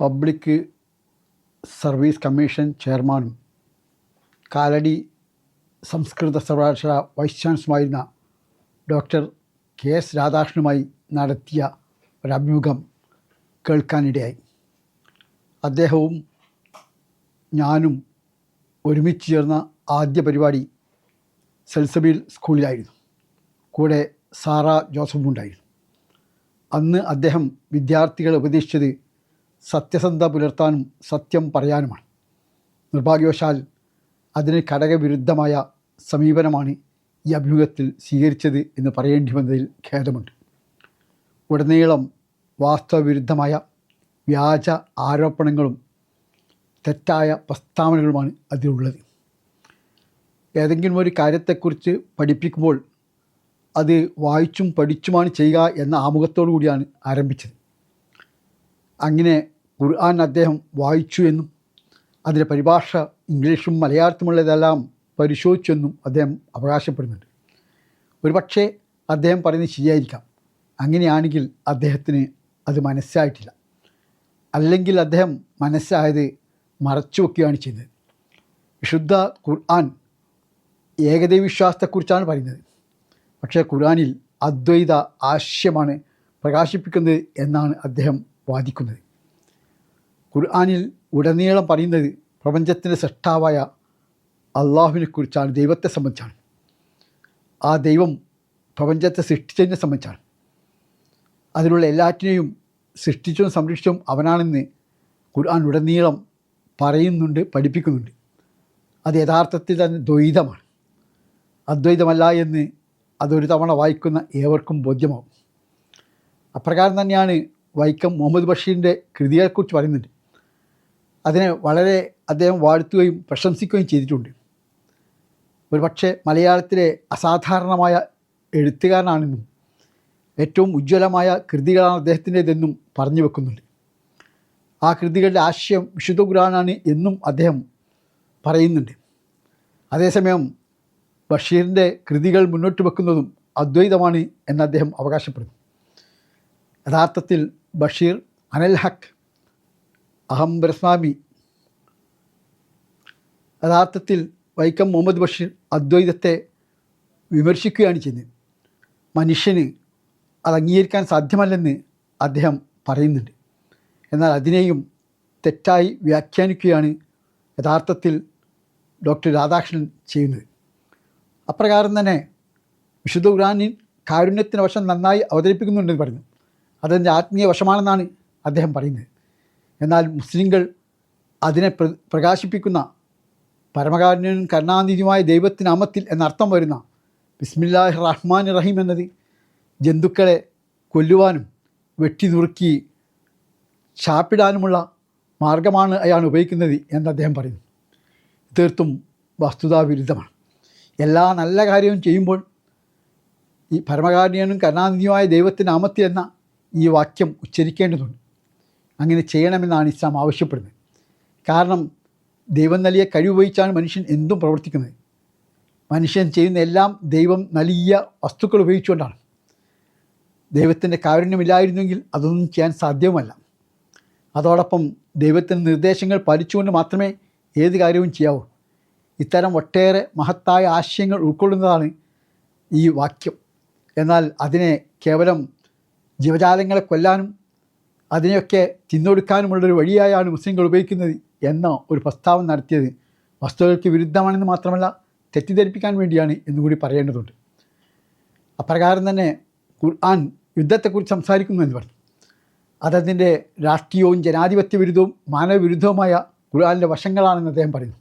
Public service commission ചെയർമാനും കാലടി സംസ്കൃത സർവകലാശാല വൈസ് ചാൻസലറുമായിരുന്ന ഡോക്ടർ കെ എസ് രാധാകൃഷ്ണനുമായി നടത്തിയ ഒരഭിമുഖം കേൾക്കാനിടയായി. അദ്ദേഹവും ഞാനും ഒരുമിച്ച് ചേർന്ന ആദ്യ പരിപാടി സെൽസബിൽ സ്കൂളിലായിരുന്നു. കൂടെ സാറ ജോസഫും ഉണ്ടായിരുന്നു. അന്ന് അദ്ദേഹം വിദ്യാർത്ഥികളെ ഉപദേശിച്ചത് സത്യസന്ധത പുലർത്താനും സത്യം പറയാനുമാണ്. നിർഭാഗ്യവശാൽ അതിന് ഘടകവിരുദ്ധമായ സമീപനമാണ് ഈ അഭിമുഖത്തിൽ സ്വീകരിച്ചത് എന്ന് പറയേണ്ടി വന്നതിൽ ഖേദമുണ്ട്. ഉടനീളം വാസ്തവവിരുദ്ധമായ വ്യാജ ആരോപണങ്ങളും തെറ്റായ പ്രസ്താവനകളുമാണ് അതിലുള്ളത്. ഏതെങ്കിലും ഒരു കാര്യത്തെക്കുറിച്ച് പഠിപ്പിക്കുമ്പോൾ അത് വായിച്ചും പഠിച്ചുമാണ് ചെയ്യുക എന്ന ആമുഖത്തോടു കൂടിയാണ് ആരംഭിച്ചത്. അങ്ങനെ ഖുർആൻ അദ്ദേഹം വായിച്ചു എന്നും അതിന്റെ പരിഭാഷ ഇംഗ്ലീഷും മലയാളത്തിലുള്ളതെല്ലാം പരിശോധിച്ചെന്നും അദ്ദേഹം അവകാശപ്പെടുന്നുണ്ട്. ഒരുപക്ഷെ അദ്ദേഹം പറയുന്നത് ശരിയായിരിക്കാം. അങ്ങനെയാണെങ്കിൽ അദ്ദേഹത്തിന് അത് മനസ്സായിട്ടില്ല അല്ലെങ്കിൽ അദ്ദേഹം മനസ്സായത് മറച്ചു വയ്ക്കുകയാണ് ചെയ്യുന്നത് വിശുദ്ധ ഖുർആൻ ഏകദൈവവിശ്വാസത്തെക്കുറിച്ചാണ് പറയുന്നത്. പക്ഷേ ഖുർആനിൽ അദ്വൈത ആശയമാണ് പ്രകാശിപ്പിക്കുന്നത് എന്നാണ് അദ്ദേഹം വാദിക്കുന്നത്. ഖുർആനിൽ ഉടനീളം പറയുന്നത് പ്രപഞ്ചത്തിന്റെ സൃഷ്ടാവായ അള്ളാഹുവിനെക്കുറിച്ചാണ് ദൈവത്തെ സംബന്ധിച്ചാണ്. ആ ദൈവം പ്രപഞ്ചത്തെ സൃഷ്ടിച്ചതിനെ സംബന്ധിച്ചാണ്. അതിലുള്ള എല്ലാറ്റിനെയും സൃഷ്ടിച്ചും സംരക്ഷിച്ചും അവനാണെന്ന് ഖുർആൻ ഉടനീളം പറയുന്നുണ്ട് പഠിപ്പിക്കുന്നുണ്ട്. അത് യഥാർത്ഥത്തിൽ തന്നെ ദ്വൈതമാണ്. അദ്വൈതമല്ല എന്ന് അതൊരു തവണ വായിക്കുന്ന ഏവർക്കും ബോധ്യമാവും അപ്രകാരം തന്നെയാണ് വൈക്കം മുഹമ്മദ് ബഷീറിന്റെ കൃതിയെക്കുറിച്ച് പറയുന്നുണ്ട്. അതിനെ വളരെ അദ്ദേഹം വാഴ്ത്തുകയും പ്രശംസിക്കുകയും ചെയ്തിട്ടുണ്ട്. ഒരു പക്ഷേ മലയാളത്തിലെ അസാധാരണമായ എഴുത്തുകാരനാണെന്നും ഏറ്റവും ഉജ്ജ്വലമായ കൃതികളാണ് അദ്ദേഹത്തിന്റെതെന്നും പറഞ്ഞു വെക്കുന്നുണ്ട്. ആ കൃതികളുടെ ആശയം വിശുദ്ധ ഖുറാനാണ് എന്നും അദ്ദേഹം പറയുന്നുണ്ട്. അതേസമയം ബഷീറിന്റെ കൃതികൾ മുന്നോട്ട് വെക്കുന്നതും അദ്വൈതമാണ് എന്ന് അദ്ദേഹം അവകാശപ്പെടുന്നു. യഥാർത്ഥത്തിൽ ബഷീർ അനൽ ഹക്ക് അഹം ബ്രസ്വാമി യഥാർത്ഥത്തിൽ വൈക്കം മുഹമ്മദ് ബഷീർ അദ്വൈതത്തെ വിമർശിക്കുകയാണ് ചെയ്യുന്നത്. മനുഷ്യന് അത് അംഗീകരിക്കാൻ സാധ്യമല്ലെന്ന് അദ്ദേഹം പറയുന്നുണ്ട്. എന്നാൽ അതിനെയും തെറ്റായി വ്യാഖ്യാനിക്കുകയാണ് യഥാർത്ഥത്തിൽ ഡോക്ടർ രാധാകൃഷ്ണൻ ചെയ്യുന്നത്. അപ്രകാരം തന്നെ വിശുദ്ധ ഖുറാനിൻ കാരുണ്യത്തിന് വശം നന്നായി അവതരിപ്പിക്കുന്നുണ്ടെന്ന് പറഞ്ഞു അതെന്റെ ആത്മീയ വശമാണെന്നാണ് അദ്ദേഹം പറയുന്നത്. എന്നാൽ മുസ്ലിങ്ങൾ അതിനെ പ്ര പ്രകാശിപ്പിക്കുന്ന പരമകാരുണ്യനും കരുണാനിധിയുമായ ദൈവത്തിന് അമത്തിൽ എന്നർത്ഥം വരുന്ന ബിസ്മില്ലാഹി റഹ്മാൻ റഹീം എന്നത് ജന്തുക്കളെ കൊല്ലുവാനും വെട്ടി നുറുക്കി ചാപ്പിടാനുമുള്ള മാർഗമാണ് അയാൾ ഉപയോഗിക്കുന്നത് എന്ന് അദ്ദേഹം പറയുന്നു. തീർത്തും വസ്തുതാവിരുദ്ധമാണ്. എല്ലാ നല്ല കാര്യവും ചെയ്യുമ്പോൾ ഈ പരമകാരുണ്യനും കരുണാനിധിയുമായ ദൈവത്തിന്റെ അമത്തി എന്ന ഈ വാക്യം ഉച്ചരിക്കേണ്ടതുണ്ട്. അങ്ങനെ ചെയ്യണമെന്നാണ് ഇസ്ലാം ആവശ്യപ്പെടുന്നത്. കാരണം ദൈവം നൽകിയ കഴിവുപയോഗിച്ചാണ് മനുഷ്യൻ എന്തും പ്രവർത്തിക്കുന്നത്. മനുഷ്യൻ ചെയ്യുന്ന എല്ലാം ദൈവം നൽകിയ വസ്തുക്കൾ ഉപയോഗിച്ചുകൊണ്ടാണ്. ദൈവത്തിന്റെ കാരുണ്യമില്ലായിരുന്നെങ്കിൽ അതൊന്നും ചെയ്യാൻ സാധ്യവുമല്ല അതോടൊപ്പം ദൈവത്തിന്റെ നിർദ്ദേശങ്ങൾ പാലിച്ചുകൊണ്ട് മാത്രമേ ഏത് കാര്യവും ചെയ്യാവൂ. ഇത്തരം ഒട്ടേറെ മഹത്തായ ആശയങ്ങൾ ഉൾക്കൊള്ളുന്നതാണ് ഈ വാക്യം. എന്നാൽ അതിനെ കേവലം ജീവജാലങ്ങളെ കൊല്ലാനും അതിനെയൊക്കെ തിന്നൊടുക്കാനുമുള്ളൊരു വഴിയായാണ് മുസ്ലിങ്ങൾ ഉപയോഗിക്കുന്നത് എന്ന ഒരു പ്രസ്താവന നടത്തിയത്. വസ്തുതകൾക്ക് വിരുദ്ധമാണെന്ന് മാത്രമല്ല തെറ്റിദ്ധരിപ്പിക്കാൻ വേണ്ടിയാണ് എന്നുകൂടി പറയേണ്ടതുണ്ട്. അപ്രകാരം തന്നെ ഖുർആൻ യുദ്ധത്തെക്കുറിച്ച് സംസാരിക്കുന്നു എന്ന് പറഞ്ഞു. അതതിന്റെ രാഷ്ട്രീയവും ജനാധിപത്യ വിരുദ്ധവും മാനവവിരുദ്ധവുമായ ഖുർആാനിന്റെ വശങ്ങളാണെന്ന് അദ്ദേഹം പറയുന്നു.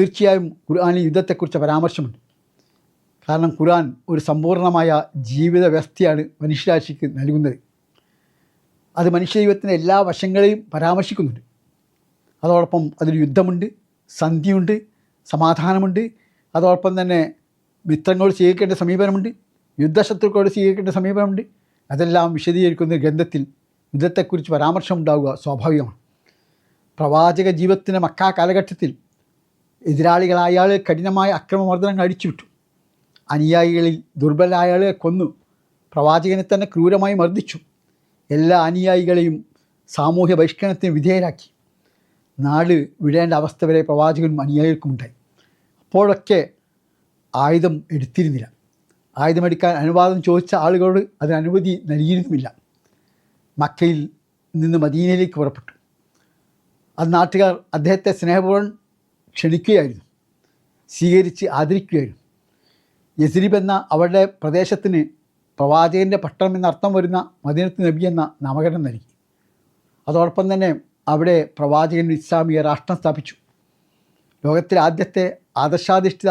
തീർച്ചയായും ഖുർആാനിൽ യുദ്ധത്തെക്കുറിച്ച് പരാമർശമുണ്ട്. കാരണം ഖുർആൻ ഒരു സമ്പൂർണമായ ജീവിത വ്യവസ്ഥയാണ് മനുഷ്യരാശിക്ക് നൽകുന്നത്. അത് മനുഷ്യ ജീവിതത്തിന്റെ എല്ലാ വശങ്ങളെയും പരാമർശിക്കുന്നുണ്ട്. അതോടൊപ്പം അതിൽ യുദ്ധമുണ്ട് സന്ധിയുണ്ട് സമാധാനമുണ്ട്. അതോടൊപ്പം തന്നെ മിത്രങ്ങളോട് സ്വീകരിക്കേണ്ട സമീപനമുണ്ട് യുദ്ധശത്രുക്കളോട് സ്വീകരിക്കേണ്ട സമീപനമുണ്ട്. അതെല്ലാം വിശദീകരിക്കുന്ന ഗ്രന്ഥത്തിൽ യുദ്ധത്തെക്കുറിച്ച് പരാമർശം ഉണ്ടാവുക സ്വാഭാവികമാണ്. പ്രവാചക ജീവിതത്തിന്റെ മക്കാ കാലഘട്ടത്തിൽ എതിരാളികളായ ആൾ കഠിനമായ അക്രമമർദ്ദനങ്ങൾ അടിച്ചുവിട്ടു. അനുയായികളിൽ ദുർബലായ ആളെ കൊന്നു. പ്രവാചകനെ തന്നെ ക്രൂരമായി മർദ്ദിച്ചു. എല്ലാ അനുയായികളെയും സാമൂഹ്യ ബഹിഷ്കരണത്തിന് വിധേയരാക്കി. നാട് വിടേണ്ട അവസ്ഥ വരെ പ്രവാചകനും അനുയായികൾക്കും ഉണ്ടായി അപ്പോഴൊക്കെ ആയുധം എടുത്തിരുന്നില്ല. ആയുധമെടുക്കാൻ അനുവാദം ചോദിച്ച ആളുകളോട് അതിന് അനുമതി നൽകിയിരുന്നുമില്ല. മക്കയിൽ നിന്ന് മദീനയിലേക്ക് പുറപ്പെട്ടു. അത് നാട്ടുകാർ അദ്ദേഹത്തെ സ്നേഹപൂർവം ക്ഷണിക്കുകയായിരുന്നു സ്വീകരിച്ച് ആദരിക്കുകയായിരുന്നു. യസ്രിബ് എന്ന അവരുടെ പ്രദേശത്തിന് പ്രവാചകന്റെ പട്ടണം എന്നർത്ഥം വരുന്ന മദീനത്ത് നബി എന്ന നാമകരണം നൽകി. അതോടൊപ്പം തന്നെ അവിടെ പ്രവാചകൻ ഇസ്ലാമിക രാഷ്ട്രം സ്ഥാപിച്ചു. ലോകത്തിലെ ആദ്യത്തെ ആദർശാധിഷ്ഠിത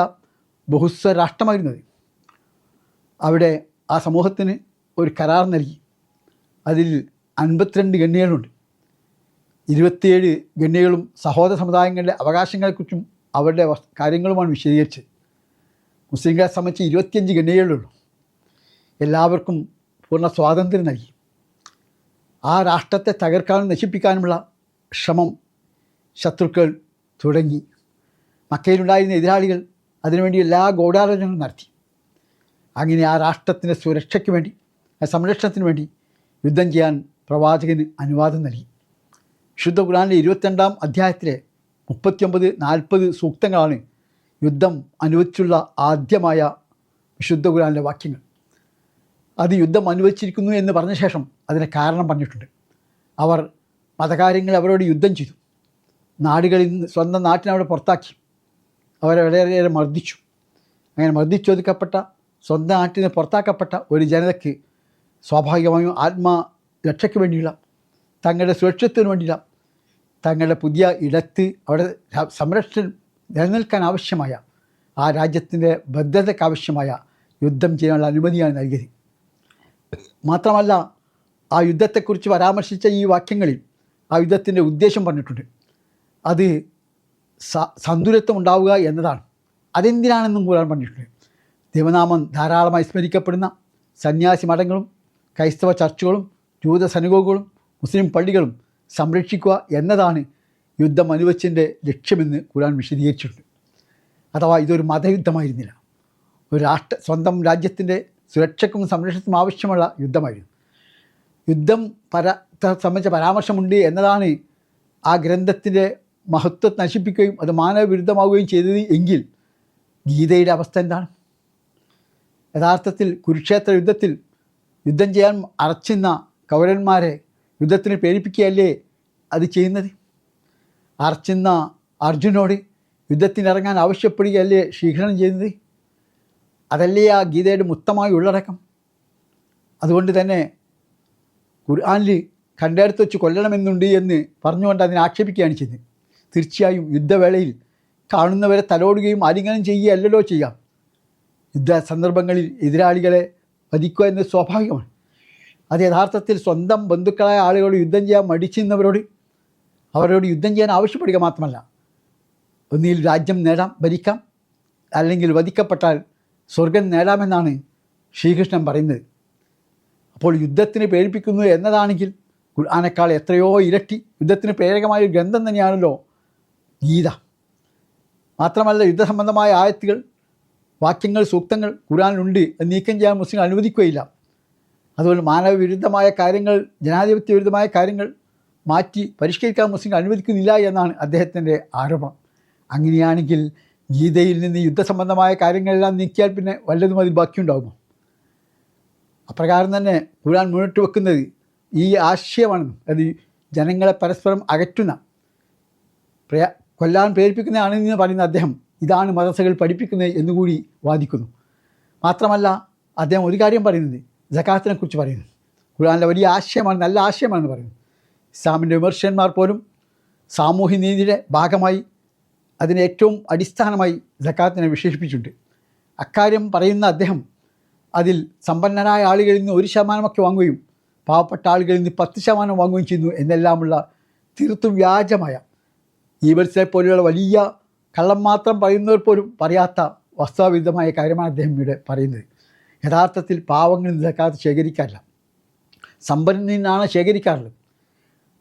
ബഹുസ്വ രാഷ്ട്രമായിരുന്നത് അവിടെ ആ സമൂഹത്തിന് ഒരു കരാർ നൽകി. അതിൽ അൻപത്തിരണ്ട് ഗണ്യകളുണ്ട്. ഇരുപത്തിയേഴ് ഗണ്യകളും സഹോദര സമുദായങ്ങളുടെ അവകാശങ്ങളെക്കുറിച്ചും അവരുടെ കാര്യങ്ങളുമാണ് വിശദീകരിച്ചത്. മുസ്ലിങ്ങളെ സംബന്ധിച്ച് ഇരുപത്തിയഞ്ച് ഗണ്യകളുള്ളൂ. എല്ലാവർക്കും പൂർണ സ്വാതന്ത്ര്യം നൽകി ആ രാഷ്ട്രത്തെ തകർക്കാനും നശിപ്പിക്കാനുമുള്ള ശ്രമം ശത്രുക്കൾ തുടങ്ങി. മക്കയിലുണ്ടായിരുന്ന എതിരാളികൾ അതിനുവേണ്ടി എല്ലാ ഗൂഢാലോചനകളും നടത്തി. അങ്ങനെ ആ രാഷ്ട്രത്തിന്റെ സുരക്ഷയ്ക്ക് വേണ്ടി സംരക്ഷണത്തിന് വേണ്ടി യുദ്ധം ചെയ്യാൻ പ്രവാചകന് അനുവാദം നൽകി. ശുദ്ധ ഖുർആനിലെ ഇരുപത്തിരണ്ടാം അധ്യായത്തിലെ മുപ്പത്തിയൊമ്പത് നാൽപ്പത് സൂക്തങ്ങളാണ് യുദ്ധം അനുവദിച്ചുള്ള ആദ്യമായ വിശുദ്ധ ഖുർആനിലെ വാക്യങ്ങൾ. അത് യുദ്ധം അനുവദിച്ചിരിക്കുന്നു എന്ന് പറഞ്ഞ ശേഷം അതിന് കാരണം പറഞ്ഞിട്ടുണ്ട്. അവർ മതകാര്യങ്ങൾ അവരോട് യുദ്ധം ചെയ്തു. നാടുകളിൽ സ്വന്തം നാട്ടിനവിടെ പുറത്താക്കി. അവരെ വളരെയേറെ മർദ്ദിച്ചു. അങ്ങനെ മർദ്ദിച്ചൊതുക്കപ്പെട്ട സ്വന്തം നാട്ടിൽ നിന്ന് പുറത്താക്കപ്പെട്ട ഒരു ജനതയ്ക്ക് സ്വാഭാവികമായും ആത്മാ രക്ഷയ്ക്ക് വേണ്ടിയുള്ള തങ്ങളുടെ സുരക്ഷത്തിന് വേണ്ടിയുള്ള തങ്ങളുടെ പുതിയ ഇടത്ത് അവിടെ സംരക്ഷണം നിലനിൽക്കാൻ ആവശ്യമായ ആ രാജ്യത്തിന്റെ ഭദ്രതയ്ക്ക് ആവശ്യമായ യുദ്ധം ചെയ്യാനുള്ള അനുമതിയാണ് നൽകിയത്. മാത്രമല്ല ആ യുദ്ധത്തെക്കുറിച്ച് പരാമർശിച്ച ഈ വാക്യങ്ങളിൽ ആ യുദ്ധത്തിന്റെ ഉദ്ദേശം പറഞ്ഞിട്ടുണ്ട്. അത് സന്തുലിത്വം ഉണ്ടാവുക എന്നതാണ്. അതെന്തിനാണെന്നും കൂടാൻ പറഞ്ഞിട്ടുണ്ട്. ദേവനാമം ധാരാളമായി സ്മരിക്കപ്പെടുന്ന സന്യാസി മഠങ്ങളും ക്രൈസ്തവ ചർച്ചുകളും ജൂത സനുഗോകളും മുസ്ലിം പള്ളികളും സംരക്ഷിക്കുക എന്നതാണ് യുദ്ധം അനുവച്ചിന്റെ ലക്ഷ്യമെന്ന് ഖുർആൻ വിശദീകരിച്ചിട്ടുണ്ട്. അഥവാ ഇതൊരു മതയുദ്ധമായിരുന്നില്ല. ഒരു രാഷ്ട്ര സ്വന്തം രാജ്യത്തിന്റെ സുരക്ഷയ്ക്കും സംരക്ഷണത്തിനും ആവശ്യമുള്ള യുദ്ധമായിരുന്നു. യുദ്ധം പര സംബന്ധിച്ച പരാമർശമുണ്ട് എന്നതാണ് ആ ഗ്രന്ഥത്തിന്റെ മഹത്വം നശിപ്പിക്കുകയും അത് മാനവവിരുദ്ധമാവുകയും ചെയ്തത് എങ്കിൽ ഗീതയുടെ അവസ്ഥ എന്താണ്? യഥാർത്ഥത്തിൽ കുരുക്ഷേത്ര യുദ്ധത്തിൽ യുദ്ധം ചെയ്യാൻ അറച്ചുന്ന കൗരന്മാരെ യുദ്ധത്തിന് പ്രേരിപ്പിക്കുകയല്ലേ അത് ചെയ്യുന്നത്? അർച്ചുന്ന അർജുനോട് യുദ്ധത്തിനിറങ്ങാൻ ആവശ്യപ്പെടുകയല്ലേ ശീഘ്രം ചെയ്യുന്നത് അതല്ലേ ആ ഗീതയുടെ മുക്തമായ ഉള്ളടക്കം? അതുകൊണ്ട് തന്നെ ഖുർആാനിൽ കണ്ടെടുത്ത് വെച്ച് കൊല്ലണമെന്നുണ്ട് എന്ന് പറഞ്ഞുകൊണ്ട് അതിനെ ആക്ഷേപിക്കുകയാണ് ചെയ്തത് തീർച്ചയായും യുദ്ധവേളയിൽ കാണുന്നവരെ തലോടുകയും ആലിംഗനം ചെയ്യുകയല്ലല്ലോ ചെയ്യാം യുദ്ധ സന്ദർഭങ്ങളിൽ എതിരാളികളെ വധിക്കുക എന്നത് സ്വാഭാവികമാണ്. അത് യഥാർത്ഥത്തിൽ സ്വന്തം ബന്ധുക്കളായ ആളുകളോട് യുദ്ധം ചെയ്യാൻ മടിച്ചിരുന്നവരോട് അവരോട് യുദ്ധം ചെയ്യാൻ ആവശ്യപ്പെടുക മാത്രമല്ല. ഒന്നിൽ രാജ്യം നേടാം ഭരിക്കാം. അല്ലെങ്കിൽ വധിക്കപ്പെട്ടാൽ സ്വർഗം നേടാമെന്നാണ് ശ്രീകൃഷ്ണൻ പറയുന്നത്. അപ്പോൾ യുദ്ധത്തിന് പ്രേരിപ്പിക്കുന്നു എന്നതാണെങ്കിൽ ഖുർആാനേക്കാൾ എത്രയോ ഇരട്ടി യുദ്ധത്തിന് പ്രേരകമായ ഗ്രന്ഥം തന്നെയാണല്ലോ ഗീത. മാത്രമല്ല യുദ്ധസംബന്ധമായ ആയത്തുകൾ വാക്യങ്ങൾ സൂക്തങ്ങൾ ഖുർആാനിലുണ്ട് അത് നീക്കം ചെയ്യാൻ മുസ്ലിം അനുവദിക്കുകയില്ല. അതുപോലെ മാനവവിരുദ്ധമായ കാര്യങ്ങൾ ജനാധിപത്യ വിരുദ്ധമായ കാര്യങ്ങൾ മാറ്റി പരിഷ്കരിക്കാൻ മുസ്ലിം അനുവദിക്കുന്നില്ല എന്നാണ് അദ്ദേഹത്തിന്റെ ആരോപണം. അങ്ങനെയാണെങ്കിൽ ഗീതയിൽ നിന്ന് യുദ്ധസംബന്ധമായ കാര്യങ്ങളെല്ലാം നീക്കിയാൽ പിന്നെ വല്ലതും അതിൽ ബാക്കിയുണ്ടാകുമോ അപ്രകാരം തന്നെ ഖുർആൻ മുന്നോട്ട് വെക്കുന്നത് ഈ ആശയമാണ്. അത് ജനങ്ങളെ പരസ്പരം അകറ്റുന്ന പ്രയ കൊല്ലാൻ പ്രേരിപ്പിക്കുന്നതാണെന്ന് പറയുന്ന അദ്ദേഹം ഇതാണ് മദ്രസകൾ പഠിപ്പിക്കുന്നത് എന്നുകൂടി വാദിക്കുന്നു. മാത്രമല്ല അദ്ദേഹം ഒരു കാര്യം പറയുന്നത് ജക്കാത്തിനെ കുറിച്ച് പറയുന്നു. ഖുർആനിലെ വലിയ ആശയമാണ് നല്ല ആശയമാണെന്ന് പറയുന്നു. ഇസ്ലാമിന്റെ വിമർശകന്മാർ പോലും സാമൂഹ്യ നീതിയുടെ ഭാഗമായി അതിന് ഏറ്റവും അടിസ്ഥാനമായി ജക്കാത്തിനെ വിശേഷിപ്പിച്ചിട്ടുണ്ട്. അക്കാര്യം പറയുന്ന അദ്ദേഹം അതിൽ സമ്പന്നരായ ആളുകളിൽ നിന്ന് ഒരു ശതമാനമൊക്കെ വാങ്ങുകയും പാവപ്പെട്ട ആളുകളിൽ നിന്ന് പത്ത് ശതമാനം വാങ്ങുകയും ചെയ്യുന്നു എന്നെല്ലാമുള്ള തീർത്തും വ്യാജമായ ഈബൽസിനെ പോലെയുള്ള വലിയ കള്ളം മാത്രം പറയുന്നവർ പോലും പറയാത്ത വസ്തുവിരുദ്ധമായ കാര്യമാണ് അദ്ദേഹം ഇവിടെ പറയുന്നത്. യഥാർത്ഥത്തിൽ പാവങ്ങളിൽ നിന്ന് ജക്കാത്ത് ശേഖരിക്കാറില്ല. സമ്പന്നിൽ നിന്നാണ് ശേഖരിക്കാറുള്ളത്.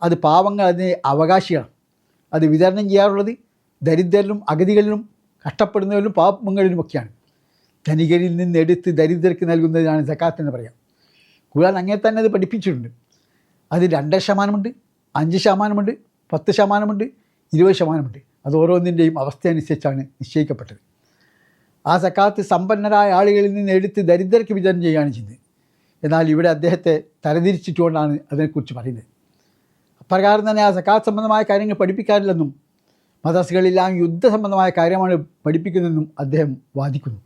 അത് പാവങ്ങൾ അതിന് അവകാശിയാണ് അത് വിതരണം ചെയ്യാറുള്ളത് ദരിദ്രരിലും അഗതികളിലും കഷ്ടപ്പെടുന്നവരിലും പാപങ്ങളിലുമൊക്കെയാണ് ധനികരിൽ നിന്ന് എടുത്ത് ദരിദ്രർക്ക് നൽകുന്നതിനാണ് സക്കാത്ത് എന്ന് പറയാം. കൂടാതെ അങ്ങനെ തന്നെ അത് പഠിപ്പിച്ചിട്ടുണ്ട്. അത് രണ്ട് ശതമാനമുണ്ട് അഞ്ച് ശതമാനമുണ്ട് പത്ത് ശതമാനമുണ്ട് ഇരുപത് ശതമാനമുണ്ട്. അത് ഓരോന്നിന്റെയും അവസ്ഥയനുസരിച്ചാണ് നിശ്ചയിക്കപ്പെട്ടത്. ആ സക്കാത്ത് സമ്പന്നരായ ആളുകളിൽ നിന്ന് എടുത്ത് ദരിദ്രർക്ക് വിതരണം ചെയ്യുകയാണ് ചെയ്തത് എന്നാൽ ഇവിടെ അദ്ദേഹത്തെ തരതിരിച്ചിട്ടുകൊണ്ടാണ് അതിനെക്കുറിച്ച് പറയുന്നത്. അപ്രകാരം തന്നെ ആ സക്കാത്ത് സംബന്ധമായ കാര്യങ്ങൾ പഠിപ്പിക്കാറില്ലെന്നും മദ്രസകളിലെല്ലാം യുദ്ധസംബന്ധമായ കാര്യമാണ് പഠിപ്പിക്കുന്നതെന്നും അദ്ദേഹം വാദിക്കുന്നു.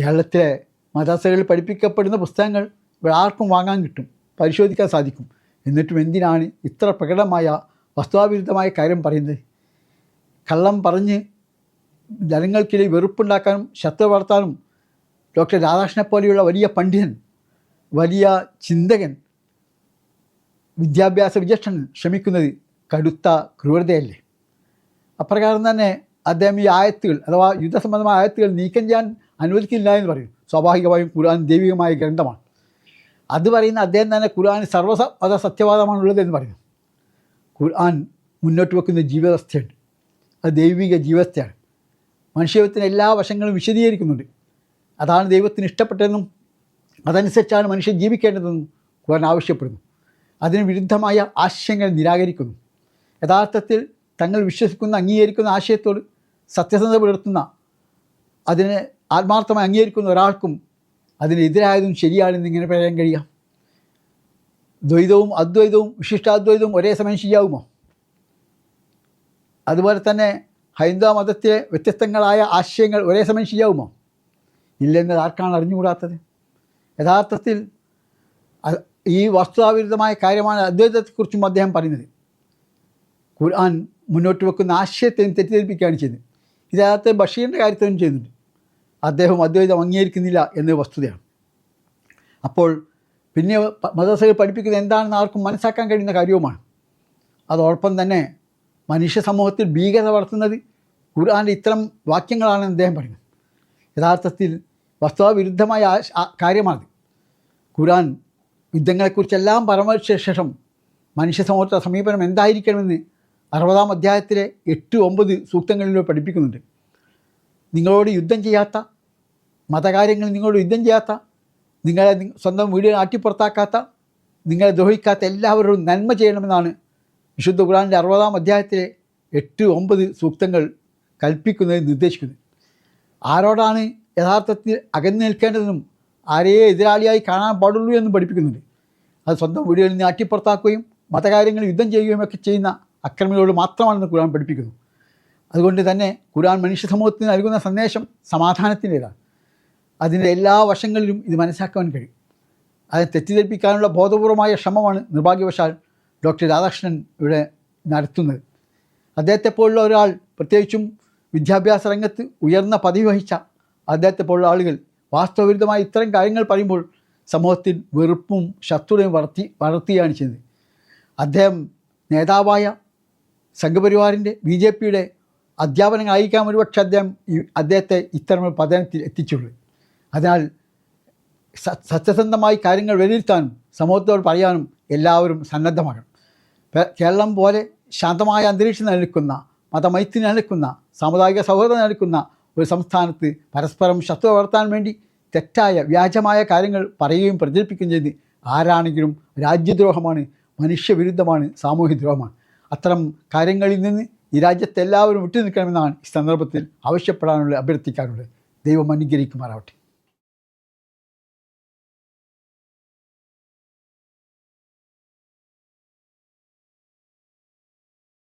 കേരളത്തിലെ മദ്രസകളിൽ പഠിപ്പിക്കപ്പെടുന്ന പുസ്തകങ്ങൾ ഇവിടെ ആർക്കും വാങ്ങാൻ കിട്ടും പരിശോധിക്കാൻ സാധിക്കും. എന്നിട്ടും എന്തിനാണ് ഇത്ര പ്രകടമായ വസ്തുതാവിരുദ്ധമായ കാര്യം പറയുന്നത്? കള്ളം പറഞ്ഞ് ജനങ്ങൾക്കിടയിൽ വെറുപ്പുണ്ടാക്കാനും ശത്രു വളർത്താനും ഡോക്ടർ രാധാകൃഷ്ണനെ പോലെയുള്ള വലിയ പണ്ഡിതൻ വലിയ ചിന്തകൻ വിദ്യാഭ്യാസ വിചക്ഷണൻ ശ്രമിക്കുന്നത് കടുത്ത ക്രൂരതയല്ലേ? അപ്രകാരം തന്നെ അദ്ദേഹം ഈ ആയത്തുകൾ അഥവാ യുദ്ധസംബന്ധമായ ആയത്തുകൾ നീക്കം ചെയ്യാൻ അനുവദിക്കില്ല എന്ന് പറയും. സ്വാഭാവികമായും ഖുർആൻ ദൈവികമായ ഗ്രന്ഥമാണ്. അത് പറയുന്ന അദ്ദേഹം തന്നെ ഖുർആൻ സർവ സത്യവാദമാണ് സത്യവാദമാണുള്ളത് എന്ന് പറയുന്നു ഖുർആൻ മുന്നോട്ട് വെക്കുന്ന ജീവിതവസ്ഥയുണ്ട് അത് ദൈവിക ജീവിതസ്ഥയാണ് മനുഷ്യത്വത്തിന് എല്ലാ വശങ്ങളും വിശദീകരിക്കുന്നുണ്ട്. അതാണ് ദൈവത്തിന് ഇഷ്ടപ്പെട്ടതെന്നും അതനുസരിച്ചാണ് മനുഷ്യൻ ജീവിക്കേണ്ടതെന്നും ഖുർആൻ ആവശ്യപ്പെടുന്നു. അതിന് വിരുദ്ധമായ ആശയങ്ങൾ നിരാകരിക്കുന്നു. യഥാർത്ഥത്തിൽ തങ്ങൾ വിശ്വസിക്കുന്ന അംഗീകരിക്കുന്ന ആശയത്തോട് സത്യസന്ധത പുലർത്തുന്ന അതിനെ ആത്മാർത്ഥമായി അംഗീകരിക്കുന്ന ഒരാൾക്കും അതിനെതിരായതും ശരിയാണെന്ന് ഇങ്ങനെ പറയാൻ കഴിയാം. ദ്വൈതവും അദ്വൈതവും വിശിഷ്ടാദ്വൈതവും ഒരേ സമയം ശരിയാവുമോ? അതുപോലെ തന്നെ ഹൈന്ദവ മതത്തിലെ വ്യത്യസ്തങ്ങളായ ആശയങ്ങൾ ഒരേ സമയം ശരിയാവുമോ? ഇല്ലെന്നത് ആർക്കാണ് അറിഞ്ഞുകൂടാത്തത്? യഥാർത്ഥത്തിൽ ഈ വസ്തുതാവിരുദ്ധമായ കാര്യമാണ് അദ്വൈതത്തെക്കുറിച്ചും അദ്ദേഹം പറയുന്നത്. ഖുർആൻ മുന്നോട്ട് വെക്കുന്ന ആശയത്തെയും തെറ്റിദ്ധരിപ്പിക്കുകയാണ് ചെയ്യുന്നത്. ഇതിനകത്ത് ബഷീറിന്റെ കാര്യത്തിലും ചെയ്യുന്നുണ്ട്. അദ്ദേഹം അദ്വൈതം അംഗീകരിക്കുന്നില്ല എന്ന വസ്തുതയാണ്. അപ്പോൾ പിന്നെ മദ്രസകൾ പഠിപ്പിക്കുന്നത് എന്താണെന്ന് ആർക്കും മനസ്സാക്കാൻ കഴിയുന്ന കാര്യവുമാണ്. അതോടൊപ്പം തന്നെ മനുഷ്യ സമൂഹത്തിൽ ഭീകരത വളർത്തുന്നത് ഖുർആാന്റെ ഇത്തരം വാക്യങ്ങളാണെന്ന് അദ്ദേഹം പറയുന്നത് യഥാർത്ഥത്തിൽ വസ്തുതാവിരുദ്ധമായ കാര്യമാണ് ഖുർആൻ യുദ്ധങ്ങളെക്കുറിച്ചെല്ലാം പരാമർശിച്ച ശേഷം മനുഷ്യ സമൂഹത്തിന്റെ സമീപനം എന്തായിരിക്കണമെന്ന് അറുപതാം അധ്യായത്തിലെ എട്ട് ഒമ്പത് സൂക്തങ്ങളിലൂടെ പഠിപ്പിക്കുന്നുണ്ട്. നിങ്ങളോട് യുദ്ധം ചെയ്യാത്ത മതകാര്യങ്ങൾ നിങ്ങളോട് യുദ്ധം ചെയ്യാത്ത നിങ്ങളെ സ്വന്തം വീട് ആട്ടിപ്പുറത്താക്കാത്ത നിങ്ങളെ ദ്രോഹിക്കാത്ത എല്ലാവരോടും നന്മ ചെയ്യണമെന്നാണ് വിശുദ്ധ ഖുറാനിന്റെ അറുപതാം അധ്യായത്തിലെ എട്ട് ഒമ്പത് സൂക്തങ്ങൾ കൽപ്പിക്കുന്നത് നിർദ്ദേശിക്കുന്നത്. ആരോടാണ് യഥാർത്ഥത്തിൽ അകന്നു നിൽക്കേണ്ടതെന്നും ആരെയെ എതിരാളിയായി കാണാൻ പാടുള്ളൂ എന്നും പഠിപ്പിക്കുന്നുണ്ട്. അത് സ്വന്തം വീടുകളിൽ നിന്ന് ആട്ടിപ്പുറത്താക്കുകയും മതകാര്യങ്ങളിൽ യുദ്ധം ചെയ്യുകയും ഒക്കെ ചെയ്യുന്ന അക്രമികളോട് മാത്രമാണെന്ന് ഖുർആൻ പഠിപ്പിക്കുന്നു. അതുകൊണ്ട് തന്നെ ഖുർആൻ മനുഷ്യ സമൂഹത്തിന് നൽകുന്ന സന്ദേശം സമാധാനത്തിന്റേതാണ്. അതിന്റെ എല്ലാ വശങ്ങളിലും ഇത് മനസ്സിലാക്കാൻ കഴിയും. അത് തെറ്റിദ്ധരിപ്പിക്കാനുള്ള ബോധപൂർവമായ ശ്രമമാണ് നിർഭാഗ്യവശാൽ ഡോക്ടർ രാധാകൃഷ്ണൻ ഇവിടെ നടത്തുന്നത്. അദ്ദേഹത്തെ പോലുള്ള ഒരാൾ പ്രത്യേകിച്ചും വിദ്യാഭ്യാസ രംഗത്ത് ഉയർന്ന പദവി വഹിച്ച അദ്ദേഹത്തെ പോലുള്ള ആളുകൾ വാസ്തവവിരുദ്ധമായ ഇത്തരം കാര്യങ്ങൾ പറയുമ്പോൾ സമൂഹത്തിൽ വെറുപ്പും ശത്രുതയും വളർത്തി വളർത്തുകയാണ് ചെയ്യുന്നത്. അദ്ദേഹം നേതാവായ സംഘപരിവാറിന്റെ ബി ജെ പിയുടെ അധ്യാപനങ്ങളായിരിക്കാം ഒരുപക്ഷെ അദ്ദേഹം അദ്ദേഹത്തെ ഇത്തരം പതനത്തിൽ എത്തിച്ചുള്ളൂ. അതിനാൽ സത്യസന്ധമായി കാര്യങ്ങൾ വിലയിരുത്താനും സമൂഹത്തോട് പറയാനും എല്ലാവരും സന്നദ്ധമാകണം. കേരളം പോലെ ശാന്തമായ അന്തരീക്ഷം നിലനിൽക്കുന്ന മതമൈത്രി നിലനിൽക്കുന്ന സാമുദായിക സൗഹൃദം നിലനിൽക്കുന്ന ഒരു സംസ്ഥാനത്ത് പരസ്പരം ശത്രു വളർത്താൻ വേണ്ടി തെറ്റായ വ്യാജമായ കാര്യങ്ങൾ പറയുകയും പ്രചരിപ്പിക്കുകയും ചെയ്ത് ആരാണെങ്കിലും രാജ്യദ്രോഹമാണ് മനുഷ്യവിരുദ്ധമാണ് സാമൂഹ്യദ്രോഹമാണ്. അത്തരം കാര്യങ്ങളിൽ നിന്ന് ഈ രാജ്യത്തെ എല്ലാവരും വിട്ടു നിൽക്കണമെന്നാണ് ഈ സന്ദർഭത്തിൽ ആവശ്യപ്പെടാനുള്ള അഭ്യർത്ഥിക്കാനുള്ളത് ദൈവം അനുഗ്രഹിക്കുമാറാവട്ടെ.